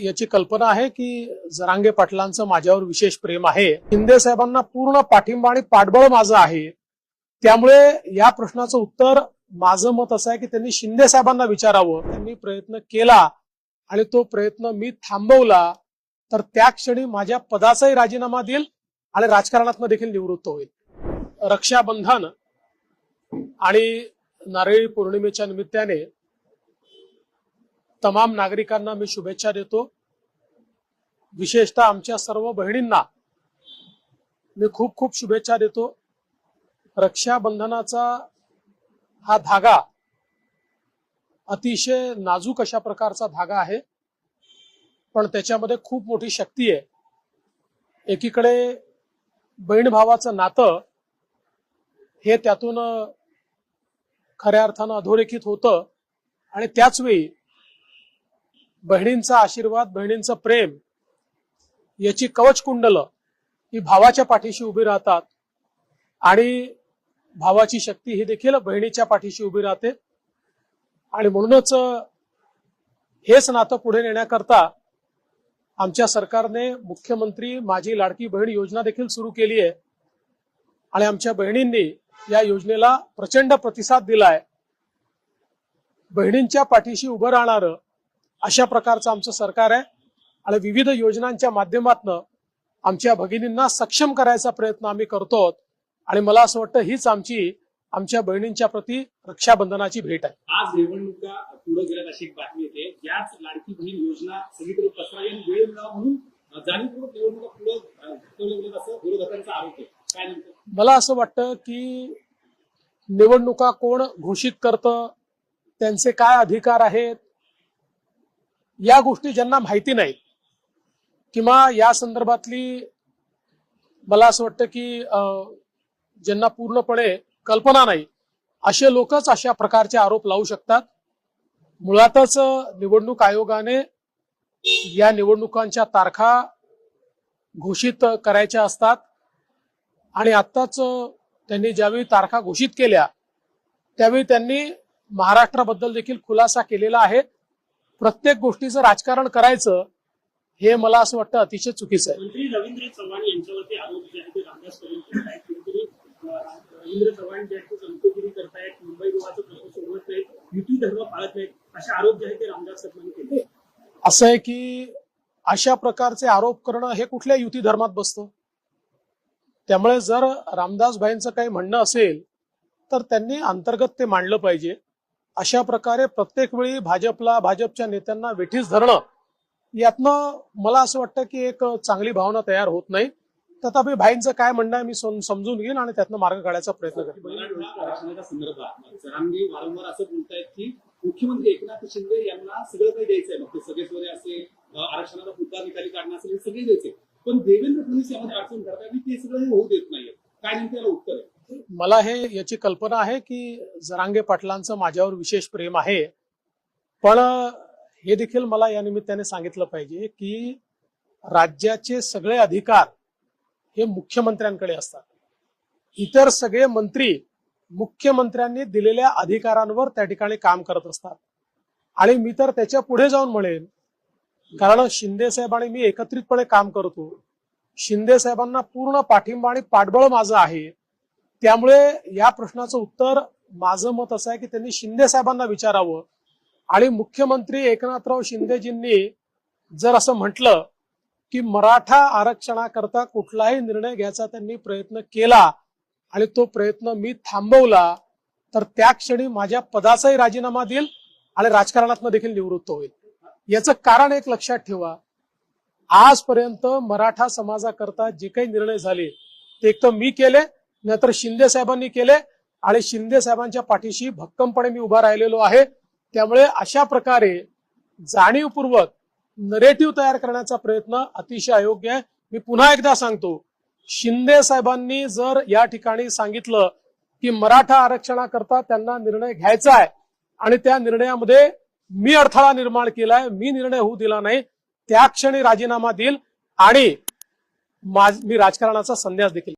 याची कल्पना आहे की जरांगे पाटलांचं माझ्यावर विशेष प्रेम आहे. शिंदे साहेबांना पूर्ण पाठिंबा आणि पाठबळ माझं आहे. त्यामुळे या प्रश्नाचं उत्तर माझं मत असं आहे की त्यांनी शिंदे साहेबांना विचारावं. त्यांनी प्रयत्न केला आणि तो प्रयत्न मी थांबवला तर त्या क्षणी माझ्या पदाचाही राजीनामा देईल आणि राजकारणातनं देखील निवृत्त होईल. रक्षाबंधन आणि नारळी पौर्णिमेच्या निमित्ताने तमाम नागरिकांना मी शुभेच्छा देतो. विशेषतः आमच्या सर्व बहिणींना मी खूप खूप शुभेच्छा देतो. रक्षाबंधनाचा हा धागा अतिशय नाजूक अशा प्रकारचा धागा आहे. पण त्याच्यामध्ये खूप मोठी शक्ती आहे. एकीकडे बहीण भावाचं नातं हे त्यातून खऱ्या अर्थानं अधोरेखित होतं आणि त्याच वेळी बहिणींचा आशीर्वाद बहिणींचं प्रेम याची कवच कुंडलं ही भावाच्या पाठीशी उभी राहतात आणि भावाची शक्ती ही देखील बहिणीच्या पाठीशी उभी राहते. आणि म्हणूनच हेच नातं पुढे नेण्याकरता आमच्या सरकारने मुख्यमंत्री माझी लाडकी बहीण योजना देखील सुरू केली आहे. आणि आमच्या बहिणींनी या योजनेला प्रचंड प्रतिसाद दिलाय. बहिणींच्या पाठीशी उभं राहणारं अशा प्रकारचं आमचं सरकार आहे. आणि विविध योजनांच्या माध्यमातून आमच्या भगिनींना सक्षम करायचा प्रयत्न आम्ही करतो आणि मला असं वाटतं हीच आमची आमच्या बहिणींच्या प्रती रक्षाबंधनाची भेट आहे. आज निवडणुका पुढे गेल्यात अशी एक बातमी येते. याच लाडकी बहीण योजना सगळीकडे पसरावी आणि वेळ मिळावा म्हणून जाणीवपूर्वक निवडणुका पुढे ढकलल्या गेल्यात असं विरोधकांचा आरोप आहे. काय मला असं वाटतं की निवडणुका कोण घोषित करतं त्यांचे काय अधिकार आहेत या गोष्टी ज्यांना माहिती नाहीत किंवा या संदर्भातली मला असं वाटतं की अं, ज्यांना पूर्णपणे कल्पना नाही असे लोकच अशा प्रकारचे आरोप लावू शकतात. मुळातच निवडणूक आयोगाने या निवडणुकांच्या तारखा घोषित करायच्या असतात. आणि आत्ताच त्यांनी ज्यावेळी तारखा घोषित केल्या त्यावेळी त्यांनी महाराष्ट्राबद्दल देखील खुलासा केलेला आहे. प्रत्येक गोष्टीचं राजकारण करायचं हे मला असं वाटतं अतिशय चुकीचं आहे. मंत्री रवींद्र चव्हाण यांच्यावरती आरोप जे ते रामदास रवींद्र चव्हाण जे आहेत करतायत. मुंबई गोवाचं प्रश्न सोडवत नाहीत. युती धर्म पाळत नाहीत. असे आरोप जे आहेत ते रामदास कदमांनी केले. असं आहे की अशा प्रकारचे आरोप करणं हे कुठल्या युती धर्मात बसतं? त्यामुळे जर रामदास भाईंचं काही म्हणणं असेल तर त्यांनी अंतर्गत ते मांडलं पाहिजे. अशा प्रकारे प्रत्येक वेळी भाजपला भाजपच्या नेत्यांना वेठीस धरणं यातनं मला असं वाटतं की एक चांगली भावना तयार होत नाही. तथापि भाईंचं काय म्हणणं आहे मी समजून घेईन आणि त्यातनं मार्ग काढायचा प्रयत्न करेन. वारंवार असं बोलतायत की मुख्यमंत्री एकनाथ शिंदे यांना सगळं काही द्यायचंय. मग ते सगळे सोयरे असे अं, आरक्षणाला पुकार निकाली काढणं असेल हे सगळे द्यायचे पण देवेंद्र फडणवीस यामध्ये अडचण करतात आणि ते सगळं होऊ देत नाहीये काय नेमकं याला उत्तर आहे? मला हे याची कल्पना आहे की जरांगे पाटलांचं माझ्यावर विशेष प्रेम आहे. पण हे देखील मला या निमित्ताने सांगितलं पाहिजे की राज्याचे सगळे अधिकार हे मुख्यमंत्र्यांकडे असतात. इतर सगळे मंत्री मुख्यमंत्र्यांनी दिलेल्या अधिकारांवर त्या ठिकाणी काम करत असतात. आणि मी तर त्याच्या पुढे जाऊन म्हणेन कारण शिंदे साहेब आणि मी एकत्रितपणे काम करतो. शिंदे साहेबांना पूर्ण पाठिंबा आणि पाठबळ माझं आहे. त्यामुळे या प्रश्नाचं उत्तर माझं मत असं आहे की त्यांनी शिंदे साहेबांना विचारावं. आणि मुख्यमंत्री एकनाथराव शिंदेजींनी जर असं म्हटलं की मराठा आरक्षणाकरता कुठलाही निर्णय घ्यायचा त्यांनी प्रयत्न केला आणि तो प्रयत्न मी थांबवला तर त्या क्षणी माझ्या पदाचाही राजीनामा देईल आणि राजकारणातनं देखील निवृत्त होईल. याचं कारण एक लक्षात ठेवा. आजपर्यंत मराठा समाजाकरता जे काही निर्णय झाले ते एक तर मी केले नाहीतर शिंदे साहेबांनी केले आणि शिंदे साहेबांच्या पाठीशी भक्कमपणे मी उभा राहिलेलो आहे. त्यामुळे अशा प्रकारे जाणीवपूर्वक नरेटिव्ह तयार करण्याचा प्रयत्न अतिशय अयोग्य आहे. मी पुन्हा एकदा सांगतो शिंदे साहेबांनी जर या ठिकाणी सांगितलं की मराठा आरक्षणाकरता त्यांना निर्णय घ्यायचा आहे आणि त्या निर्णयामध्ये मी अडथळा निर्माण केलाय मी निर्णय होऊ दिला नाही त्या क्षणी राजीनामा देईल आणि माझ- मी राजकारणाचा संन्यास देखील